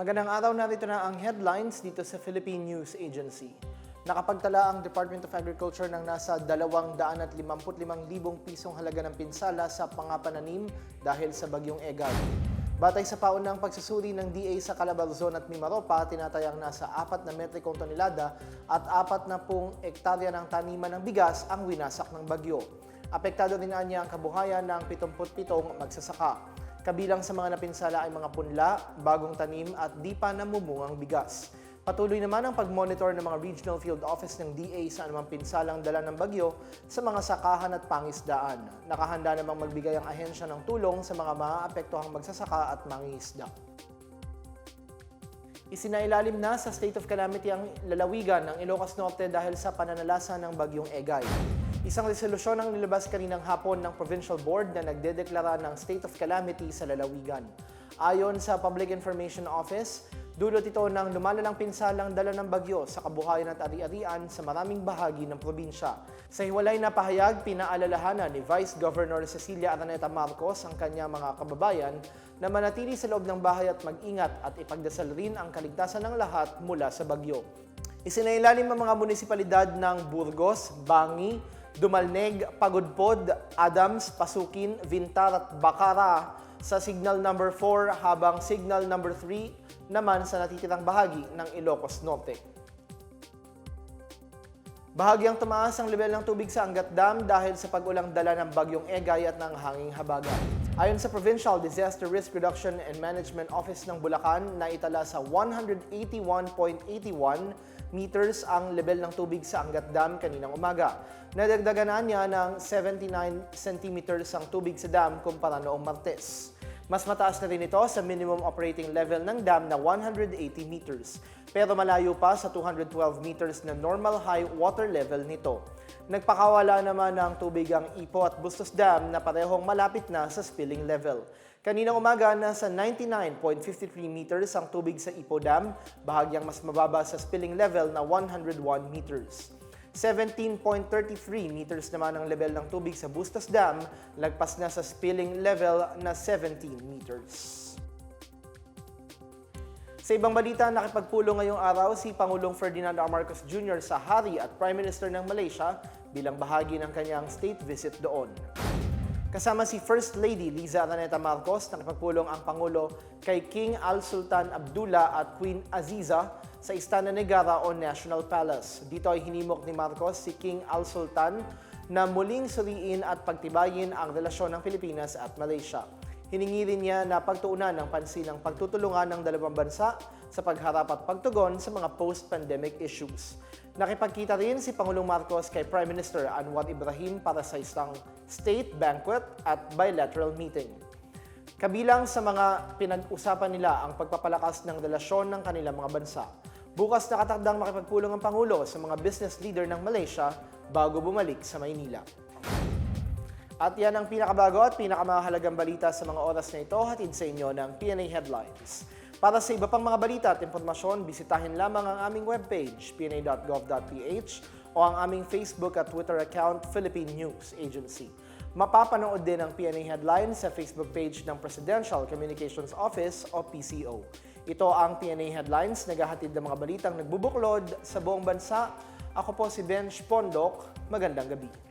Magandang araw narito na ang headlines dito sa Philippine News Agency. Nakapagtala ang Department of Agriculture ng nasa 255,000 pisong halaga ng pinsala sa pangapananim dahil sa bagyong Egad. Batay sa paunang pagsusuri ng DA sa Calabarzon at Mimaropa, tinatayang nasa 4 na metrikong tonelada at 4 na pong ektarya ng taniman ng bigas ang winasak ng bagyo. Apektado din niya ang kabuhayan ng 77 magsasaka. Kabilang sa mga napinsala ay mga punla, bagong tanim at di pa namumungang bigas. Patuloy naman ang pag-monitor ng mga regional field office ng DA sa anumang pinsalang dala ng bagyo sa mga sakahan at pangisdaan. Nakahanda namang magbigay ang ahensya ng tulong sa mga maaapektuhang magsasaka at mangingisda. Isinailalim na sa state of calamity ang lalawigan ng Ilocos Norte dahil sa pananalasa ng bagyong Egay. Isang resolusyon ang nilabas kaninang hapon ng Provincial Board na nagdedeklara ng state of calamity sa lalawigan. Ayon sa Public Information Office, dulot ito ng lumalalang pinsalang dala ng bagyo sa kabuhayan at ari-arian sa maraming bahagi ng probinsya. Sa hiwalay na pahayag, pinaalalahanan ni Vice Governor Cecilia Araneta Marcos ang kanyang mga kababayan na manatili sa loob ng bahay at mag-ingat at ipagdasal rin ang kaligtasan ng lahat mula sa bagyo. Isinailalim ang mga munisipalidad ng Burgos, Bangi, Dumalneg, Pagudpod, Adams, Pasukin, Vintar at Bacara sa signal number 4 habang signal number 3 naman sa natitirang bahagi ng Ilocos Norte. Bahagyang tumaas ang level ng tubig sa Angat Dam dahil sa pag-ulang dala ng bagyong Egay at ng hanging habagat. Ayon sa Provincial Disaster Risk Reduction and Management Office ng Bulacan, naitala sa 181.81 meters ang level ng tubig sa Angat Dam kaninang umaga. Nadagdagan niya ng 79 centimeters ang tubig sa dam kumpara noong Martes. Mas mataas na rin ito sa minimum operating level ng dam na 180 meters, pero malayo pa sa 212 meters na normal high water level nito. Nagpakawala naman ng tubig ang Ipo at Bustos Dam na parehong malapit na sa spilling level. Kaninang umaga, nasa 99.53 meters ang tubig sa Ipo Dam, bahagyang mas mababa sa spilling level na 101 meters. 17.33 meters naman ang level ng tubig sa Bustos Dam, lagpas na sa spilling level na 17 meters. Sa ibang balita, nakipagpulong ngayong araw si Pangulong Ferdinand R. Marcos Jr. sa Hari at Prime Minister ng Malaysia bilang bahagi ng kanyang state visit doon. Kasama si First Lady Liza Araneta Marcos, nakipagpulong ang Pangulo kay King Al Sultan Abdullah at Queen Aziza sa Istana Negara o National Palace. Dito ay hinimok ni Marcos si King Al Sultan na muling suriin at pagtibayin ang relasyon ng Pilipinas at Malaysia. Hiningi rin niya na pagtuunan ng pansin ang pagtutulungan ng dalawang bansa sa pagharap at pagtugon sa mga post-pandemic issues. Nakipagkita rin si Pangulong Marcos kay Prime Minister Anwar Ibrahim para sa isang state banquet at bilateral meeting. Kabilang sa mga pinag-usapan nila ang pagpapalakas ng relasyon ng kanilang mga bansa. Bukas nakatakdang makipagpulong ang Pangulo sa mga business leader ng Malaysia bago bumalik sa Maynila. At yan ang pinakabago at pinakamahalagang balita sa mga oras na ito hatid sa inyo ng PNA Headlines. Para sa iba pang mga balita at impormasyon, bisitahin lamang ang aming webpage, pna.gov.ph o ang aming Facebook at Twitter account, Philippine News Agency. Mapapanood din ang PNA Headlines sa Facebook page ng Presidential Communications Office o PCO. Ito ang PNA Headlines, naghahatid ng mga balitang nagbubuklod sa buong bansa. Ako po si Ben Pondok. Magandang gabi.